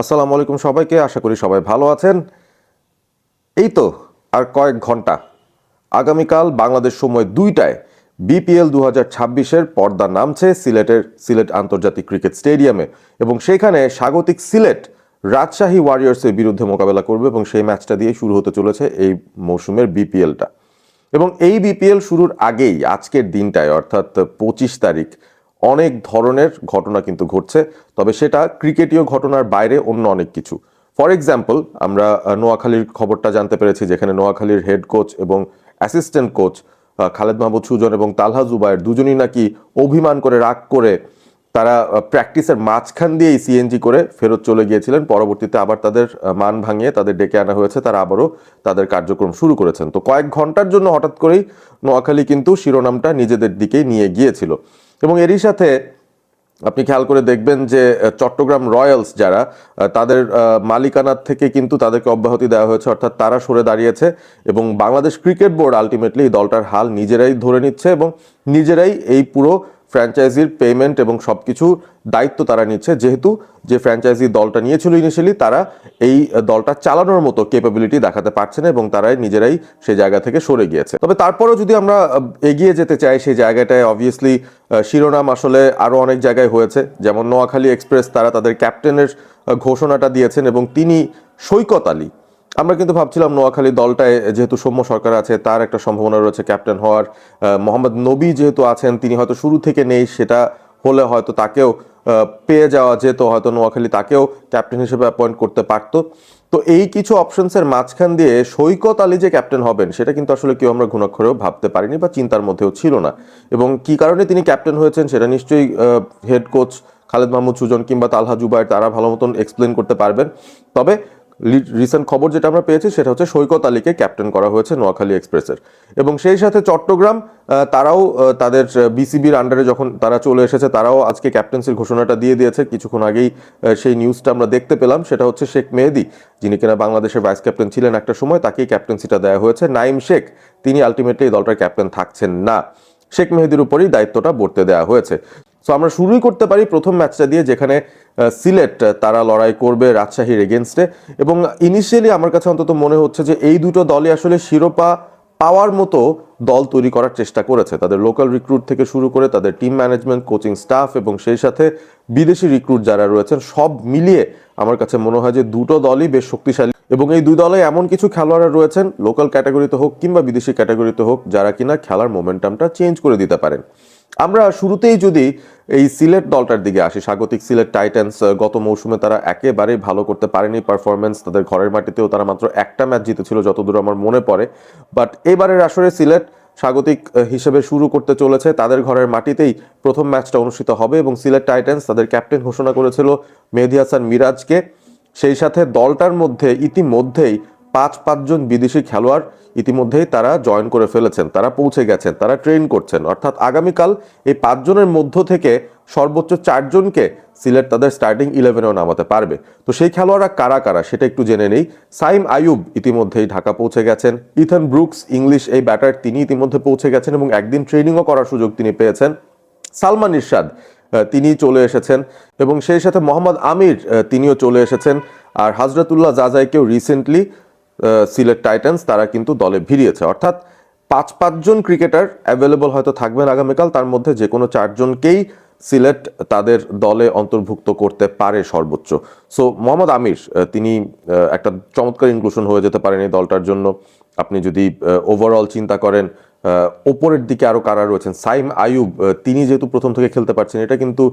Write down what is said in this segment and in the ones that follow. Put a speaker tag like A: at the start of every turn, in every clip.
A: আসসালামু আলাইকুম সবাইকে, আশা করি সবাই ভালো আছেন। এই তো আর কয়েক ঘণ্টা। আগামীকাল বাংলাদেশ সময় দুইটায় বিপিএল দু হাজার ছাব্বিশের পর্দা নামছে সিলেটের সিলেট আন্তর্জাতিক ক্রিকেট স্টেডিয়ামে এবং সেখানে স্বাগতিক সিলেট রাজশাহী ওয়ারিয়ার্সের বিরুদ্ধে মোকাবেলা করবে এবং সেই ম্যাচটা দিয়ে শুরু হতে চলেছে এই মৌসুমের বিপিএলটা। এবং এই বিপিএল শুরুর আগেই আজকের দিনটায়, অর্থাৎ পঁচিশ তারিখ অনেক ধরনের ঘটনা কিন্তু ঘটছে, তবে সেটা ক্রিকেটীয় ঘটনার বাইরে অন্য অনেক কিছু। ফর এক্সাম্পল আমরা নোয়াখালীর খবরটা জানতে পেরেছি যেখানে নোয়াখালীর হেড কোচ এবং অ্যাসিস্ট্যান্ট কোচ খালেদ মাহমুদ সুজন এবং তালহা জুবায়ের দুজনই নাকি অভিমান করে, রাগ করে তারা প্র্যাকটিসের মাঝখান দিয়েই সিএনজি করে ফেরত চলে গিয়েছিলেন। পরবর্তীতে আবার তাদের মান ভাঙিয়ে তাদের ডেকে আনা হয়েছে। তারা আবারও তাদের কার্যক্রম শুরু করেছেন। তো কয়েক ঘণ্টার জন্য হঠাৎ করেই নোয়াখালী কিন্তু শিরোনামটা নিজেদের দিকেই নিয়ে গিয়েছিল। এবং এরই সাথে আপনি খেয়াল করে দেখবেন যে চট্টগ্রাম রয়্যালস যারা তাদের মালিকানার থেকে কিন্তু তাদেরকে অব্যাহতি দেওয়া হয়েছে, অর্থাৎ তারা সরে দাঁড়িয়েছে এবং বাংলাদেশ ক্রিকেট বোর্ড আলটিমেটলি দলটার হাল নিজেরাই ধরে নিচ্ছে এবং নিজেরাই এই পুরো ফ্র্যাঞ্চাইজির পেমেন্ট এবং সব কিছু দায়িত্ব তারা নিচ্ছে। যেহেতু যে ফ্র্যাঞ্চাইজি দলটা নিয়েছিল ইনিশিয়ালি তারা এই দলটা চালানোর মতো কেপাবিলিটি দেখাতে পারছে না এবং তারাই নিজেরাই সেই জায়গা থেকে সরে গিয়েছে। তবে তারপরেও যদি আমরা এগিয়ে যেতে চাই সেই জায়গাটায় অবভিয়াসলি শিরোনাম আসলে আরও অনেক জায়গায় হয়েছে। যেমন নোয়াখালী এক্সপ্রেস তারা তাদের ক্যাপ্টেনের ঘোষণাটা দিয়েছেন এবং তিনি সৈকত আলী আমরা কিন্তু ভাবছিলাম নোয়াখালী দলটায়, যেহেতু সৌম্য সরকার আছে, তার একটা সম্ভাবনা রয়েছে ক্যাপ্টেন হওয়ার। মোহাম্মদ নবী যেহেতু আছেন, তিনি হয়তো শুরু থেকে নেই, সেটা হলে হয়তো তাকেও পেয়ে যাওয়া যেত, হয়তো নোয়াখালী তাকেও ক্যাপ্টেন হিসেবে অ্যাপয়েন্ট করতে পারতো। তো এই কিছু অপশনসের মাঝখান দিয়ে সৈকত আলী যে ক্যাপ্টেন হবেন, সেটা কিন্তু আসলে কেউ আমরা ঘুণাক্ষরেও ভাবতে পারিনি বা চিন্তার মধ্যেও ছিল না। এবং কি কারণে তিনি ক্যাপ্টেন হয়েছেন, সেটা নিশ্চয়ই হেড কোচ খালেদ মাহমুদ সুজন কিংবা তালহা জুবায়ের তারা ভালো মতন এক্সপ্লেন করতে পারবেন। তবে রিসেন্ট খবর যেটা আমরা পেয়েছি সেটা হচ্ছে সৈকত আলীকে ক্যাপ্টেন করা হয়েছে নোয়াখালী এক্সপ্রেসের এবং সেই সাথে চট্টগ্রাম তারাও তাদের বিসিবির আন্ডারে যখন তারা চলে এসেছে, তারাও আজকে ক্যাপ্টেন্সির ঘোষণাটা দিয়ে দিয়েছে। কিছুক্ষণ আগেই সেই নিউজটা আমরা দেখতে পেলাম। সেটা হচ্ছে শেখ মেহেদি, যিনি কিনা বাংলাদেশের ভাইস ক্যাপ্টেন ছিলেন একটা সময়, তাকেই ক্যাপ্টেন্সিটা দেওয়া হয়েছে। নাইম শেখ, তিনি আলটিমেটলি দলটার ক্যাপ্টেন থাকছেন না। শেখ মেহেদির উপরই দায়িত্বটা বর্তে দেওয়া হয়েছে। সো আমরা শুরুই করতে পারি প্রথম ম্যাচটা দিয়ে যেখানে সিলেট তারা লড়াই করবে রাজশাহীর এগেনস্টে এবং ইনিশিয়ালি আমার কাছে অন্তত মনে হচ্ছে যে এই দুটো দলই আসলে শিরোপা পাওয়ার মতো দল তৈরি করার চেষ্টা করেছে। তাদের লোকাল রিক্রুট থেকে শুরু করে তাদের টিম ম্যানেজমেন্ট কোচিং স্টাফ এবং সেই সাথে বিদেশি রিক্রুট যারা রয়েছেন, সব মিলিয়ে আমার কাছে মনে হয় যে দুটো দলই বেশ শক্তিশালী। এবং এই দুই দলে এমন কিছু খেলোয়াড়রা রয়েছেন লোকাল ক্যাটাগরিতে হোক কিংবা বিদেশি ক্যাটাগরিতে হোক, যারা কিনা খেলার মোমেন্টামটা চেঞ্জ করে দিতে পারেন। আমরা শুরুতেই যদি এই সিলেট দলটার দিকে আসি, স্বাগতিক সিলেট টাইটান্স গত মৌসুমে তারা একেবারেই ভালো করতে পারেনি পারফরমেন্স তাদের ঘরের মাটিতেও তারা মাত্র একটা ম্যাচ জিতেছিল, যতদূর আমার মনে পড়ে। বাট এবারের আসরে সিলেট স্বাগতিক হিসেবে শুরু করতে চলেছে। তাদের ঘরের মাটিতেই প্রথম ম্যাচটা অনুষ্ঠিত হবে এবং সিলেট টাইটান্স তাদের ক্যাপ্টেন ঘোষণা করেছিল মেহেদি হাসান মিরাজকে। সেই সাথে দলটার মধ্যে ইতিমধ্যেই পাঁচ পাঁচজন বিদেশি খেলোয়াড় ইতিমধ্যেই তারা জয়েন করে ফেলেছেন, তারা পৌঁছে গেছেন, তারা ট্রেন করছেন। অর্থাৎ আগামীকাল এই পাঁচজনের মধ্য থেকে সর্বোচ্চ চারজনকে সিলেট তাদের স্টার্টিং ইলেভেনেও নামাতে পারবে। তো সেই খেলোয়াড়রা কারা কারা সেটা একটু জেনে নেই। সাইম আয়ুব ইতিমধ্যেই ঢাকা পৌঁছে গেছেন। ইথান ব্রুকস ইংলিশ এই ব্যাটার, তিনি ইতিমধ্যে পৌঁছে গেছেন এবং একদিন ট্রেনিংও করার সুযোগ তিনি পেয়েছেন। সালমান ইরশাদ তিনি চলে এসেছেন এবং সেই সাথে মোহাম্মদ আমির তিনিও চলে এসেছেন। আর হাজরতুল্লাহ জাজাইকেও রিসেন্টলি সিলেট টাইটান্স, তারা কিন্তু দলে ভিড়িয়েছে। অর্থাৎ পাঁচ পাঁচজন ক্রিকেটার অ্যাভেলেবল হয়তো থাকবেন আগামীকাল, তার মধ্যে যে কোনো চারজনকেই সিলেট তাদের দলে অন্তর্ভুক্ত করতে পারে সর্বোচ্চ। সো মোহাম্মদ আমির তিনি একটা চমৎকার ইনক্লুশন হয়ে যেতে পারেন এই দলটার জন্য। আপনি যদি ওভারঅল চিন্তা করেন ওপরের দিকে আরও কারা রয়েছেন? সাইম আয়ুব তিনি যেহেতু প্রথম থেকে খেলতে পারছেন, এটা কিন্তু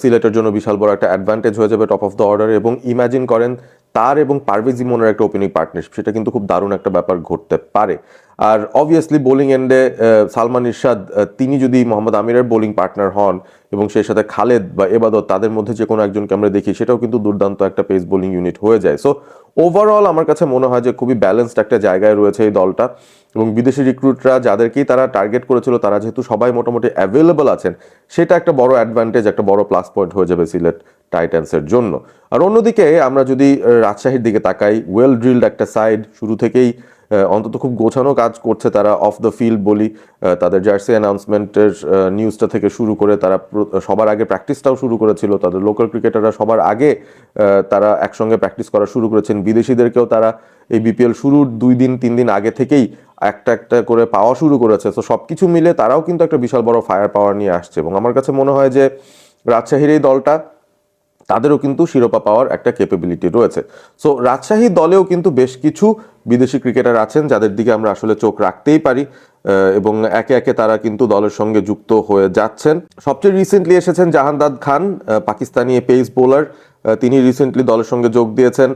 A: সিলেটের জন্য বিশাল বড় একটা অ্যাডভান্টেজ হয়ে যাবে টপ অফ দ্য অর্ডার এবং ইমাজিন করেন তার এবং পারভেজ ইমনের একটা ওপেনিং পার্টনারশিপ সেটা কিন্তু খুব দারুণ একটা ব্যাপার ঘটতে পারে। আর অবভিয়াসলি বোলিং এন্ডে সালমান ইরশাদ তিনি যদি মোহাম্মদ আমিরের বোলিং পার্টনার হন এবং সেই সাথে খালেদ বা এবাদত, তাদের মধ্যে যে কোনো একজনকে আমরা দেখি, সেটাও কিন্তু দুর্দান্ত একটা পেস বোলিং ইউনিট হয়ে যায়। সো ওভারঅল আমার কাছে মনে হয় যে খুবই ব্যালেন্সড একটা জায়গায় রয়েছে এই দলটা। এবং বিদেশি রিক্রুটরা যাদেরকেই তারা টার্গেট করেছিল, তারা যেহেতু সবাই মোটামুটি অ্যাভেলেবল আছেন, সেটা একটা বড় অ্যাডভান্টেজ একটা বড় প্লাস পয়েন্ট হয়ে যাবে সিলেট টাইটান্সের জন্য। আর অন্যদিকে আমরা যদি রাজশাহীর দিকে তাকাই ওয়েল ড্রিলড একটা সাইড শুরু থেকেই অন্তত খুব গোছানো কাজ করছে তারা অফ দ্য ফিল্ড বলি। তাদের জার্সি অ্যানাউন্সমেন্টের নিউজটা থেকে শুরু করে তারা সবার আগে প্র্যাকটিসটাও শুরু করেছিল। তাদের লোকাল ক্রিকেটাররা সবার আগে তারা একসঙ্গে প্র্যাকটিস করা শুরু করেছেন। বিদেশিদেরকেও তারা এই বিপিএল শুরুর দুই দিন, তিন দিন আগে থেকেই একটা একটা করে পাওয়া শুরু করেছে। তো সব কিছু মিলে তারাও কিন্তু একটা বিশাল বড় ফায়ার পাওয়ার নিয়ে আসছে। এবং আমার কাছে মনে হয় যে রাজশাহীর এই দলটা তাদেরও কিন্তু শিরোপা পাওয়ার একটা ক্যাপাবিলিটি রয়েছে। সো রাজশাহী দলেও কিন্তু বেশ কিছু বিদেশি ক্রিকেটার আছেন, যাদের দিকে আমরা আসলে চোখ রাখতেই পারি এবং একে একে তারা কিন্তু দলের সঙ্গে যুক্ত হয়ে যাচ্ছেন। সবচেয়ে রিসেন্টলি এসেছেন জাহানদাদ খান পাকিস্তানি পেস বোলার তিনি রিসেন্টলি দলের সঙ্গে যোগ দিয়েছেন।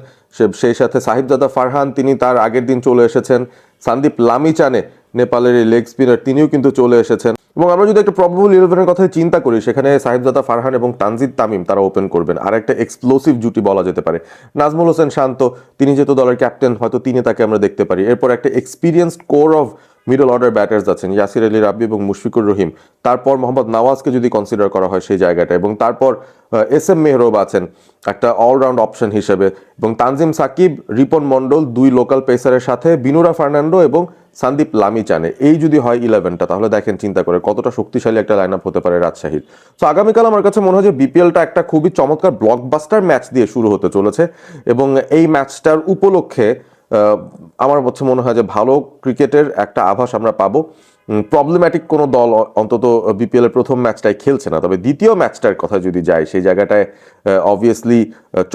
A: সেই সাথে সাহিবজাদা ফারহান, তিনি তার আগের দিন চলে এসেছেন। সন্দীপ লামিচানে, নেপালের এই লেগ স্পিনার তিনিও কিন্তু চলে এসেছেন। এবং আমরা যদি একটা প্রবাবল ইলেভেনের কথা চিন্তা করি, সেখানে সাহিবজাদা ফারহান এবং তানজিদ তামিম তারা ওপেন করবেন। আর একটা এক্সপ্লোসিভ জুটি বলা যেতে পারে। নাজমুল হোসেন শান্ত, তিনি যেহেতু দলের ক্যাপ্টেন হয়তো তিনি তাকে আমরা দেখতে পারি। এরপর একটা experienced core of middle order batters আছেন, ইয়াসির আলী রাব্বি এবং মুশফিকুর রহিম। তারপর মোহাম্মদ নওয়াজকে যদি কনসিডার করা হয় সেই জায়গাটা। এবং তারপর এস এম মেহরব আছেন, একটা অলরাউন্ড অপশন হিসেবে। এবং তানজিম সাকিব, রিপন মন্ডল দুই লোকাল পেসারের সাথে, বিনুরা ফার্নান্ডো এবং সন্দীপ লামি চানে এই যদি হয় ইলেভেনটা তাহলে দেখেন চিন্তা করে কতটা শক্তিশালী একটা লাইন আপ হতে পারে রাজশাহীর। সো আগামীকাল আমার কাছে মনে হয় যে বিপিএলটা একটা খুবই চমৎকার ব্লকবাস্টার ম্যাচ দিয়ে শুরু হতে চলেছে এবং এই ম্যাচটার উপলক্ষে আমার হচ্ছে মনে হয় যে ভালো ক্রিকেটের একটা আভাস আমরা পাবো। প্রবলেম্যাটিক কোনো দল অন্তত বিপিএল এর প্রথম ম্যাচটাই খেলছে না, তবে দ্বিতীয় ম্যাচটার কথা যদি যাই সেই জায়গাটায় অবভিয়াসলি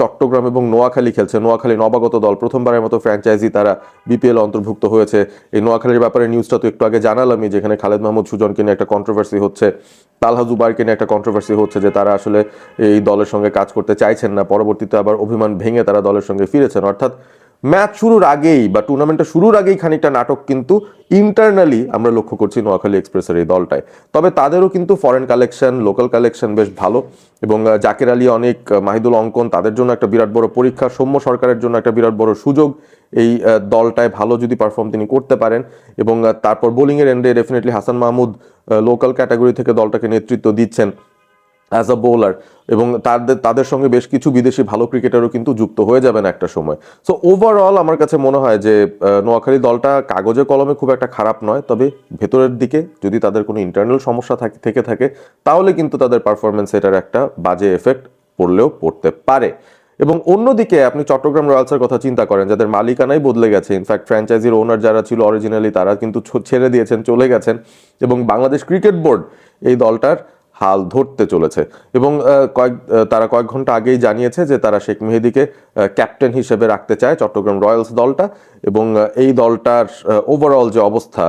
A: চট্টগ্রাম এবং নোয়াখালী খেলছে। নোয়াখালী নবাগত দল প্রথমবারের মতো ফ্র্যাঞ্চাইজি তারা বিপিএল অন্তর্ভুক্ত হয়েছে। এই নোয়াখালীর ব্যাপারে নিউজটা তো একটু আগে জানালামই, যেখানে খালেদ মাহমুদ সুজনকে নিয়ে একটা কন্ট্রোভার্সি হচ্ছে। তালহা জুবারকে নিয়ে একটা কন্ট্রোভার্সি হচ্ছে যে তারা আসলে এই দলের সঙ্গে কাজ করতে চাইছেন না। পরবর্তীতে আবার অভিমান ভেঙে তারা দলের সঙ্গে ফিরেছেন। অর্থাৎ ম্যাচ শুরুর আগেই বা টুর্নামেন্টটা শুরুর আগেই খানিকটা নাটক কিন্তু ইন্টারনালি আমরা লক্ষ্য করছি নোয়াখালী এক্সপ্রেসের এই দলটায়। তবে তাদেরও কিন্তু ফরেন কালেকশন লোকাল কালেকশন বেশ ভালো এবং জাকের আলী, অনেক মাহিদুল অঙ্কন তাদের জন্য একটা বিরাট বড় পরীক্ষা, সৌম্য সরকারের জন্য একটা বিরাট বড় সুযোগ এই দলটায় ভালো যদি পারফর্ম তিনি করতে পারেন এবং তারপর বোলিংয়ের এন্ডে definitely Hasan Mahmud local category থেকে দলটাকে নেতৃত্ব দিচ্ছেন। অ্যাজ আ বোলার এবং তাদের তাদের সঙ্গে বেশ কিছু বিদেশি ভালো ক্রিকেটারও কিন্তু যুক্ত হয়ে যাবেন একটা সময়। সো ওভারঅল আমার কাছে মনে হয় যে নোয়াখালী দলটা কাগজে কলমে খুব একটা খারাপ নয়। তবে ভেতরের দিকে যদি তাদের কোনো ইন্টারনাল সমস্যা থাকে, থেকে থাকে, তাহলে কিন্তু তাদের পারফরমেন্স এটার একটা বাজে এফেক্ট পড়লেও পড়তে পারে। এবং অন্যদিকে আপনি চট্টগ্রাম রয়্যালসের কথা চিন্তা করেন, যাদের মালিকানাই বদলে গেছে। ইনফ্যাক্ট ফ্র্যাঞ্চাইজির ওনার যারা ছিল অরিজিনালি তারা কিন্তু ছেড়ে দিয়েছেন, চলে গেছেন। এবং বাংলাদেশ ক্রিকেট বোর্ড এই দলটার হাল ধরতে চলেছে। এবং কয়েক তারা কয়েক ঘণ্টা আগেই জানিয়েছে যে তারা শেখ মেহেদিকে ক্যাপ্টেন হিসেবে রাখতে চায় চট্টগ্রাম রয়্যালস দলটা এবং এই দলটার ওভারঅল যে অবস্থা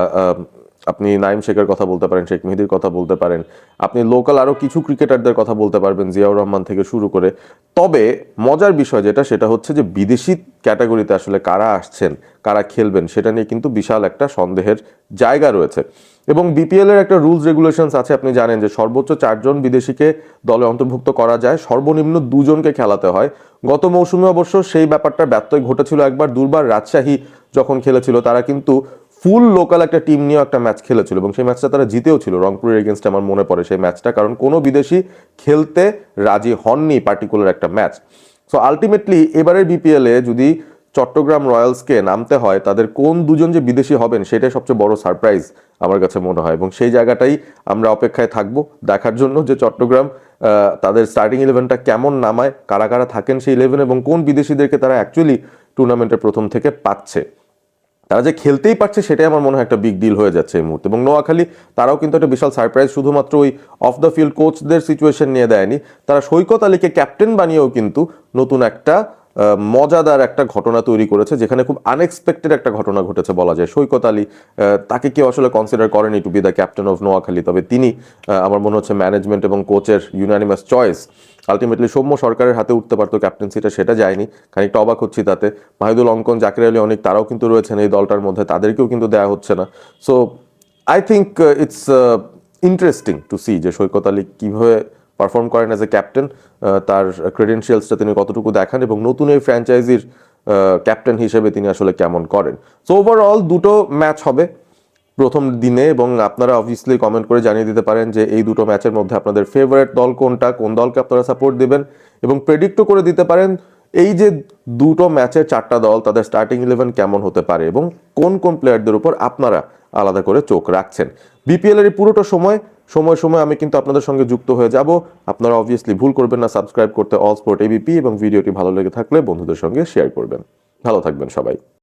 A: আপনি নাইম শেখের কথা বলতে পারেন, শেখ মেহেদির কথা বলতে পারেন, আপনি লোকাল আরও কিছু ক্রিকেটারদের কথা বলতে পারবেন জিয়াউর রহমান থেকে শুরু করে। তবে মজার বিষয় যেটা, সেটা হচ্ছে যে বিদেশি ক্যাটাগরিতে আসলে কারা আসছেন, কারা খেলবেন, সেটা নিয়ে কিন্তু বিশাল একটা সন্দেহের জায়গা রয়েছে। এবং বিপিএল এর একটা রুলস রেগুলেশনস আছে, আপনি জানেন যে সর্বোচ্চ চারজন বিদেশিকে দলে অন্তর্ভুক্ত করা যায়, সর্বনিম্ন দুজনকে খেলাতে হয়। গত মৌসুমে অবশ্য সেই ব্যাপারটা ব্যত্যয় ঘটেছিল একবার, দুর্বার রাজশাহী যখন খেলেছিল, তারা কিন্তু ফুল লোকাল একটা টিম নিয়েও একটা ম্যাচ খেলেছিল এবং সেই ম্যাচটা তারা জিতেও ছিল। রংপুরের এগেনস্ট আমার মনে পড়ে সেই ম্যাচটা কারণ কোনো বিদেশি খেলতে রাজি হননি পার্টিকুলার একটা ম্যাচ সো আলটিমেটলি এবারের বিপিএল যদি চট্টগ্রাম রয়্যালসকে নামতে হয়, তাদের কোন দুজন যে বিদেশি হবেন সেটাই সবচেয়ে বড় সারপ্রাইজ আমার কাছে মনে হয়। এবং সেই জায়গাটাই আমরা অপেক্ষায় থাকব দেখার জন্য যে চট্টগ্রাম তাদের স্টার্টিং ইলেভেনটা কেমন নামায়, কারা কারা থাকেন সেই ইলেভেন এবং কোন বিদেশিদেরকে তারা অ্যাকচুয়ালি টুর্নামেন্টের প্রথম থেকে পাচ্ছে। তারা যে খেলতেই পারছে সেটাই আমার মনে হয় একটা বিগ ডিল হয়ে যাচ্ছে এই মুহূর্তে। এবং নোয়াখালী, তারাও কিন্তু একটা বিশাল সারপ্রাইজ, শুধুমাত্র ওই অফ দ্য ফিল্ড কোচদের সিচুয়েশন নিয়ে দেয়নি। তারা সৈকত আলীকে ক্যাপ্টেন বানিয়েও কিন্তু নতুন একটা মজাদার একটা ঘটনা তৈরি করেছে, যেখানে খুব আনএক্সপেক্টেড একটা ঘটনা ঘটেছে বলা যায়। সৈকত আলী তাকে কেউ আসলে কনসিডার করেনি to be the captain of Noakhali, তবে তিনি আমার মনে হচ্ছে ম্যানেজমেন্ট এবং কোচের ইউনানিমাস চয়েস আলটিমেটলি সৌম্য সরকারের হাতে উঠতে পারতো ক্যাপ্টেন্সিটা সেটা যায়নি। খানিকটা অবাক হচ্ছি তাতে। মাহিদুল অঙ্কন, জাকির আলী অনেক তারাও কিন্তু রয়েছেন এই দলটার মধ্যে, তাদেরকেও কিন্তু দেওয়া হচ্ছে না। So I think it's interesting to see যে সৈকত আলী কীভাবে পারফর্ম করেন অ্যাজ এ ক্যাপ্টেন তার ক্রেডেন্সিয়ালসটা তিনি কতটুকু দেখান এবং নতুন এই ফ্র্যাঞ্চাইজির ক্যাপ্টেন হিসেবে তিনি আসলে কেমন করেন। সো ওভারঅল দুটো ম্যাচ হবে প্রথম দিনে এবং আপনারা অবভিয়াসলি কমেন্ট করে জানিয়ে দিতে পারেন যে এই দুটো ম্যাচের মধ্যে আপনাদের ফেভারিট দল কোনটা, কোন দলকে আপনারা সাপোর্ট দিবেন এবং প্রেডিক্টও করে দিতে পারেন এই যে দুটো ম্যাচের চারটা দল, তাদের স্টার্টিং ইলেভেন কেমন হতে পারে এবং কোন কোন প্লেয়ারদের উপর আপনারা আলাদা করে চোখ রাখছেন। বিপিএল এর এই পুরোটা সময় সময় সময় আমি কিন্তু আপনাদের সঙ্গে যুক্ত হয়ে যাব। আপনারা অবভিয়াসলি ভুল করবেন না সাবস্ক্রাইব করতে অল স্পোর্ট এবিপি এবং ভিডিওটি ভালো লেগে থাকলে বন্ধুদের সঙ্গে শেয়ার করবেন। ভালো থাকবেন সবাই।